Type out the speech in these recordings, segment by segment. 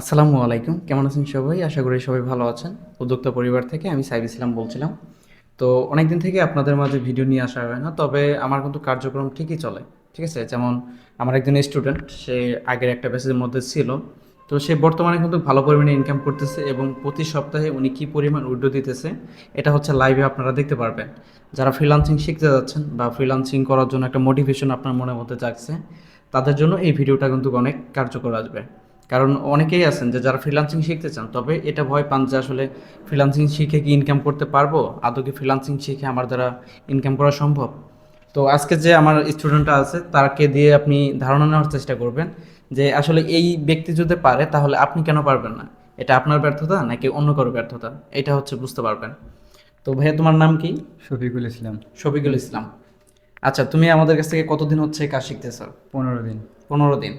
আসসালামু আলাইকুম। কেমন আছেন সবাই? আশা করি সবাই ভালো আছেন। উদ্যোক্তা পরিবার থেকে আমি সাইব ইসলাম বলছিলাম। তো অনেকদিন থেকে আপনাদের মাঝে ভিডিও নিয়ে আসা হয় না, তবে আমার কিন্তু কার্যক্রম ঠিকই চলে, ঠিক আছে? যেমন আমার একজন স্টুডেন্ট, সে আগের একটা ব্যাচের মধ্যে ছিল। তো সে বর্তমানে কিন্তু ভালো পরিমাণে ইনকাম করতেছে এবং প্রতি সপ্তাহে উনি কী পরিমাণ উইড্রো দিতেছে, এটা হচ্ছে লাইভে আপনারা দেখতে পারবেন। যারা ফ্রিলান্সিং শিখতে যাচ্ছেন বা ফ্রিলান্সিং করার জন্য একটা মোটিভেশন আপনার মনের মধ্যে জাগছে, তাদের জন্য এই ভিডিওটা কিন্তু অনেক কার্যকর আসবে। কারণ অনেকেই আছেন যে যারা ফ্রিলান্সিং শিখতে চান তবে এটা ভয় পান যে আসলে ফ্রিলান্সিং শিখে কি ইনকাম করতে পারব? আদৌ কি ফ্রিলান্সিং শিখে আমার দ্বারা ইনকাম করা সম্ভব? তো আজকে যে আমার স্টুডেন্টটা আছে তাকে দিয়ে আপনি ধারণা নেওয়ার চেষ্টা করবেন যে আসলে এই ব্যক্তি যদি পারে তাহলে আপনি কেন পারবেন না? এটা আপনার ব্যর্থতা নাকি অন্য কারও ব্যর্থতা? এটা হচ্ছে বুঝতে পারবেন। তো ভাইয়া তোমার নাম কি? শফিকুল ইসলাম। শফিকুল ইসলাম। আচ্ছা তুমি আমাদের কাছ থেকে কতদিন হচ্ছে কাজ শিখতেছো? পনেরো দিন। পনেরো দিন।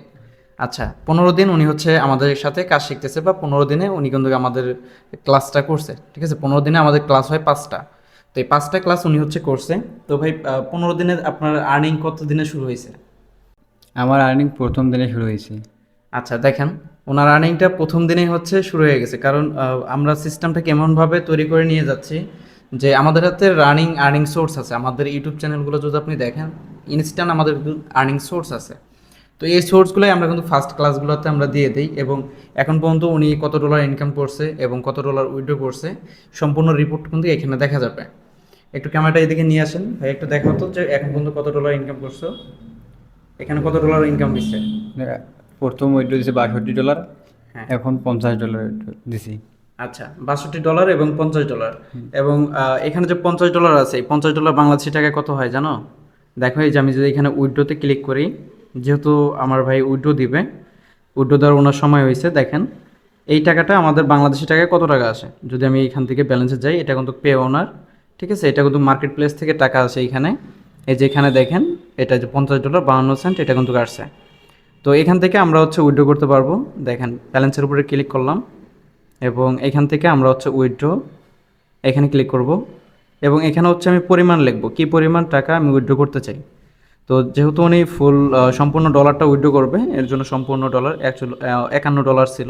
আচ্ছা পনেরো দিন উনি হচ্ছে আমাদের সাথে কাজ শিখতেছে বা পনেরো দিনে উনি কিন্তু আমাদের ক্লাসটা করছে ঠিক আছে? পনেরো দিনে আমাদের ক্লাস হয় পাঁচটা। তো এই পাঁচটা ক্লাস উনি হচ্ছে করছে। তো ভাই পনেরো দিনে আপনার আর্নিং কত দিনে শুরু হয়েছে? আমার আর্নিং প্রথম দিনে শুরু হয়েছে। আচ্ছা দেখেন ওনার আর্নিংটা প্রথম দিনেই হচ্ছে শুরু হয়ে গেছে। কারণ আমরা সিস্টেমটা কেমনভাবে তৈরি করে নিয়ে যাচ্ছি যে আমাদের হাতে রানিং আর্নিং সোর্স আছে। আমাদের ইউটিউব চ্যানেলগুলো যদি আপনি দেখেন ইনস্ট্যান্ট আমাদের আর্নিং সোর্স আছে। তো এই সোর্সগুলোই আমরা কিন্তু ফার্স্ট ক্লাসগুলোতে আমরা দিয়ে দিই এবং এখন পর্যন্ত উনি কত ডলার ইনকাম করছে এবং কত ডলার উইড্রো করছে সম্পূর্ণ রিপোর্ট কিন্তু এখানে দেখা যাবে। একটু ক্যামেরাটা এদিকে নিয়ে আসেন। ভাই একটু দেখাও তো যে এখন পর্যন্ত কত ডলার ইনকাম করছ। এখানে কত ডলার ইনকাম দিচ্ছে? প্রথম উইড্রো দিছে বাষট্টি ডলার হ্যাঁ। এখন পঞ্চাশ ডলার দিছি। আচ্ছা বাষট্টি ডলার এবং পঞ্চাশ ডলার এবং এখানে যে পঞ্চাশ ডলার আছে এই পঞ্চাশ ডলার বাংলাদেশি টাকায় কত হয় জানো? দেখো এই যে আমি যদি এখানে উইড্রোতে ক্লিক করি যেহেতু আমার ভাই উইড্রো দিবে উইড্রো দেওয়ার ওনার সময় হয়েছে, দেখেন। এই টাকাটা আমাদের বাংলাদেশি টাকায় কত টাকা আসে? যদি আমি এখান থেকে ব্যালেন্সে যাই, এটা কিন্তু পে ওনার ঠিক আছে? এটা কিন্তু মার্কেট প্লেস থেকে টাকা আসে এখানে। এই যে এখানে দেখেন, এটা যে পঞ্চাশ ডলার বাউন্ন সেন্ট এটা কিন্তু আসছে। তো এখান থেকে আমরা হচ্ছে উইড্রো করতে পারব। দেখেন ব্যালেন্সের উপরে ক্লিক করলাম। এবং এখান থেকে আমরা হচ্ছে উইথড্র এখানে ক্লিক করব। এবং এখানে হচ্ছে আমি পরিমাণ লিখব। কি পরিমাণ টাকা আমি উইথড্র করতে চাই? তো যেহেতু উনি ফুল সম্পূর্ণ ডলারটা উইথড্র করবে, এর জন্য সম্পূর্ণ ডলার একান্ন ডলার ছিল।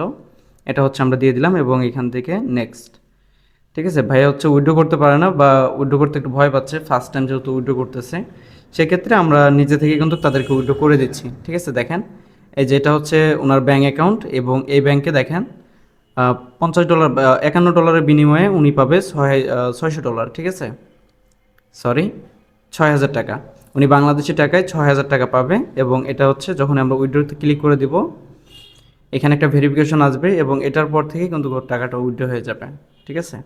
এটা হচ্ছে আমরা দিয়ে দিলাম এবং এখান থেকে নেক্সট ঠিক আছে, ভাইয়া হচ্ছে উইড্রো করতে পারে না বা উইড্রো করতে একটু ভয় পাচ্ছে ফার্স্ট টাইম যেহেতু উইড্রো করতেছে, সেক্ষেত্রে আমরা নিজে থেকে কিন্তু তাদেরকে উইড্রো করে দিচ্ছি। ঠিক আছে, দেখেন, এই যে এটা হচ্ছে ওনার ব্যাঙ্ক অ্যাকাউন্ট এবং এই ব্যাংকে দেখেন পঞ্চাশ ডলার একান্ন ডলারের বিনিময়ে উনি পাবে ছয় ছয়শো ডলার ঠিক আছে? সরি ছয় হাজার টাকা। উনি বাংলাদেশি টাকায় ছয় হাজার টাকা পাবে এবং এটা হচ্ছে যখন আমরা উইড্রোতে ক্লিক করে দিব, এখানে একটা ভেরিফিকেশন আসবে এবং এটার পর থেকে কিন্তু টাকাটা উইড্রো হয়ে যাবে, ঠিক আছে?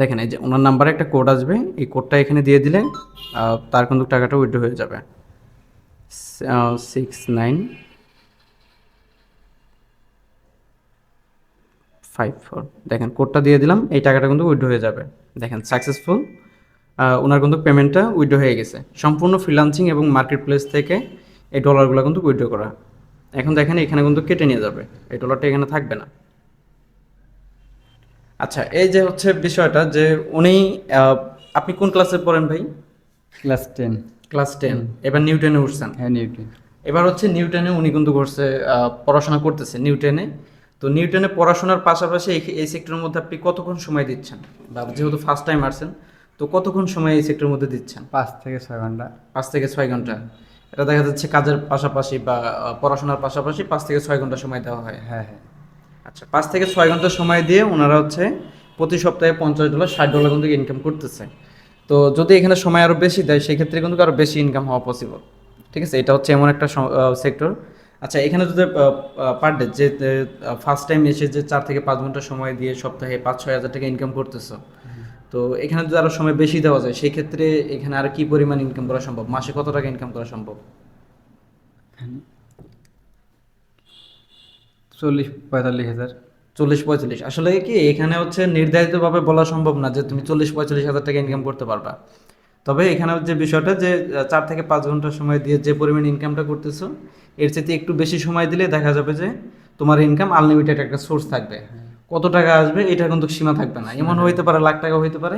দেখেন এই যে ওনার নাম্বারে একটা কোড আসবে, এই কোডটা এখানে দিয়ে দিলে তার কিন্তু টাকাটা উইড্রো হয়ে যাবে। সিক্স নাইন ফাইভ ফোর দেখেন কোডটা দিয়ে দিলাম, এই টাকাটা কিন্তু উইড্রো হয়ে যাবে। দেখেন সাকসেসফুল ওনার কিন্তু পেমেন্টটা উইড্রো হয়ে গেছে। সম্পূর্ণ ফ্রিলান্সিং এবং মার্কেট প্লেস থেকে এই ডলারগুলো কিন্তু উইড্রো করা। এখন দেখেন এখানে কিন্তু কেটে নিয়ে যাবে। এই ডলারটা এখানে থাকবে না। আচ্ছা এই যে হচ্ছে বিষয়টা যে উনি আপনি কোন ক্লাসে পড়েন ভাই? ক্লাস টেন ক্লাস টেন এবার নিউটেনে উঠছেন। হ্যাঁ নিউটন এবার হচ্ছে নিউটনে উনি কিন্তু করছে আহ, পড়াশোনা করতেছে নিউটনে তো নিউটনে পড়াশোনার পাশাপাশি এই সেক্টরের মধ্যে আপনি কতক্ষণ সময় দিচ্ছেন? বা যেহেতু ফার্স্ট টাইম আসছেন তো কতক্ষণ সময় এই সেক্টরের মধ্যে দিচ্ছেন? পাঁচ থেকে ছয় ঘণ্টা। পাঁচ থেকে ছয় ঘণ্টা। এটা দেখা যাচ্ছে কাজের পাশাপাশি বা পড়াশোনার পাশাপাশি পাঁচ থেকে ছয় ঘণ্টা সময় দেওয়া হয়। হ্যাঁ হ্যাঁ। আচ্ছা পাঁচ থেকে ছয় ঘণ্টা সময় দিয়ে ওনারা হচ্ছে প্রতি সপ্তাহে পঞ্চাশ ডলার ষাট ডলার কিন্তু ইনকাম করতেছে। তো যদি এখানে সময় আরও বেশি দেয় সেক্ষেত্রে কিন্তু আরও বেশি ইনকাম হওয়া পসিবল ঠিক আছে? এটা হচ্ছে এমন একটা সেক্টর আচ্ছা এখানে যদি পার ডে যে ফার্স্ট টাইম এসে যে চার থেকে পাঁচ ঘণ্টা সময় দিয়ে সপ্তাহে পাঁচ ছয় হাজার টাকা ইনকাম করতেছো তো এখানে যদি আরও সময় বেশি দেওয়া যায় সেই ক্ষেত্রে এখানে আর কি পরিমাণ ইনকাম করা সম্ভব? মাসে কত টাকা ইনকাম করা সম্ভব? চল্লিশ পঁয়তাল্লিশ হাজার। চল্লিশ পঁয়তাল্লিশ। আসলে কি এখানে হচ্ছে নির্ধারিতভাবে বলা সম্ভব না যে তুমি চল্লিশ পঁয়তাল্লিশ হাজার টাকা ইনকাম করতে পারবা। তবে এখানে যে বিষয়টা যে চার থেকে পাঁচ ঘণ্টা সময় দিয়ে যে পরিমাণ ইনকামটা করতেছো এর চাইতে একটু বেশি সময় দিলে দেখা যাবে যে তোমার ইনকাম আনলিমিটেড একটা সোর্স থাকবে। কত টাকা আসবে এটা কিন্তু সীমা থাকবে না। এমন হইতে পারে লাখ টাকা হইতে পারে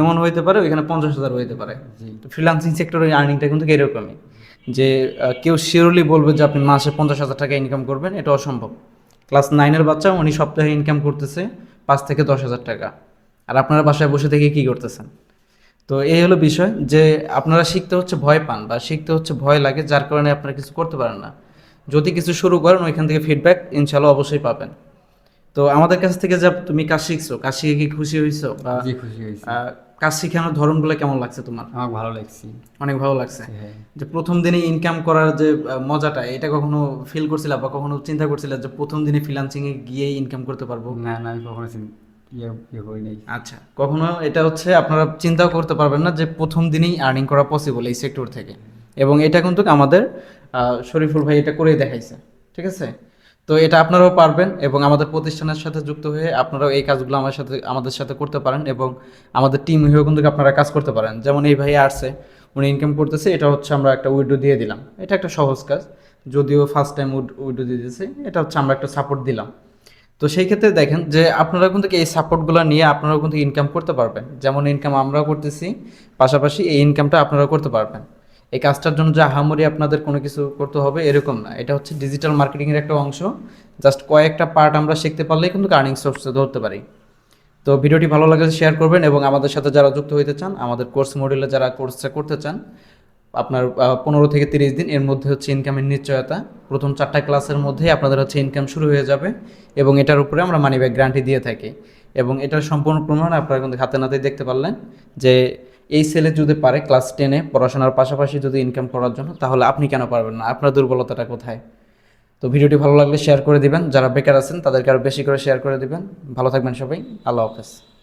এমন হইতে পারে ওইখানে পঞ্চাশ হাজার হইতে পারে। ফ্রিলান্সিং সেক্টরের আর্নিংটা কিন্তু এরকমই। যে কেউ শিওরলি বলবে যে আপনি মাসে পঞ্চাশ হাজার টাকা ইনকাম করবেন এটা অসম্ভব। ক্লাস নাইনের বাচ্চা উনি সপ্তাহে ইনকাম করতেছে পাঁচ থেকে দশ হাজার টাকা। আর আপনারা বাসায় বসে থেকে কি করতেছেন? তো এই হলো বিষয় যে আপনারা শিখতে হচ্ছে ভয় পান বা শিখতে হচ্ছে ভয় লাগে যার কারণে আপনারা কিছু করতে পারেন না। যদি কিছু শুরু করেন ওইখান থেকে ফিডব্যাক ইনশাল্লাহ অবশ্যই পাবেন। তো আমাদের কাছ থেকে যা তুমি কাজ শিখছো কাজ শিখে কি খুশি হয়েছো বা জি খুশি হয়েছি। কাজ শিখানোর ধরনগুলো কেমন লাগছে তোমার? আমার ভালো লাগছে। অনেক ভালো লাগছে। হ্যাঁ। যে প্রথম দিনে ইনকাম করার যে মজাটা এটা কখনো ফিল করছিলা বা কখনো চিন্তা করছিলা যে প্রথম দিনে ফ্রিলান্সিং এ গিয়ে ইনকাম করতে পারব? না না আমি কখনো ইয়ে ইয়ে আচ্ছা কখনো এটা হচ্ছে আপনারা চিন্তাও করতে পারবেন না যে প্রথম দিনেই আর্নিং করা পসিবল এই সেক্টর থেকে। এবং এটা কিন্তু আমাদের শরীফুল ভাই এটা করে দেখাইছে ঠিক আছে? তো এটা আপনারাও পারবেন এবং আমাদের প্রতিষ্ঠানের সাথে যুক্ত হয়ে আপনারাও এই কাজগুলো আমার সাথে, আমাদের সাথে করতে পারেন এবং আমাদের টিম হয়েও কিন্তু আপনারা কাজ করতে পারেন। যেমন এই ভাই আসছে, উনি ইনকাম করতেছে, এটা হচ্ছে আমরা একটা উইডো দিয়ে দিলাম। এটা একটা সহজ কাজ, যদিও ফার্স্ট টাইম উইডো দিয়ে দিয়েছে, এটা হচ্ছে আমরা একটা সাপোর্ট দিলাম। তো সেই ক্ষেত্রে দেখেন যে আপনারা কিন্তু এই সাপোর্টগুলো নিয়ে আপনারাও কিন্তু ইনকাম করতে পারবেন। যেমন ইনকাম আমরাও করতেছি, পাশাপাশি এই ইনকামটা আপনারাও করতে পারবেন। এই কাজটার জন্য যে আহামরি আপনাদের কোনো কিছু করতে হবে, এরকম না। এটা হচ্ছে ডিজিটাল মার্কেটিংয়ের একটা অংশ। জাস্ট কয়েকটা পার্ট আমরা শিখতে পারলেই কিন্তু আর্নিং সোর্সে ধরতে পারি। তো ভিডিওটি ভালো লাগলে শেয়ার করবেন এবং আমাদের সাথে যারা যুক্ত হইতে চান, আমাদের কোর্স মডিউলে যারা কোর্সটা করতে চান, আপনার পনেরো থেকে তিরিশ দিন এর মধ্যে হচ্ছে ইনকামের নিশ্চয়তা। প্রথম চারটা ক্লাসের মধ্যেই আপনাদের হচ্ছে ইনকাম শুরু হয়ে যাবে এবং এটার উপরে আমরা মানি ব্যাগ গ্যারান্টি দিয়ে থাকি। এবং এটার সম্পূর্ণ প্রমাণ আপনারা কিন্তু হাতে নাতে দেখতে পারলেন যে এই ছেলে যদি পারে ক্লাস টেনে পড়াশোনার পাশাপাশি যদি ইনকাম করার জন্য, তাহলে আপনি কেন পারবেন না? আপনার দুর্বলতাটা কোথায়? তো ভিডিওটি ভালো লাগলে শেয়ার করে দিবেন। যারা বেকার আছেন, তাদেরকে আরও বেশি করে শেয়ার করে দিবেন। ভালো থাকবেন সবাই। আল্লাহ হাফেজ।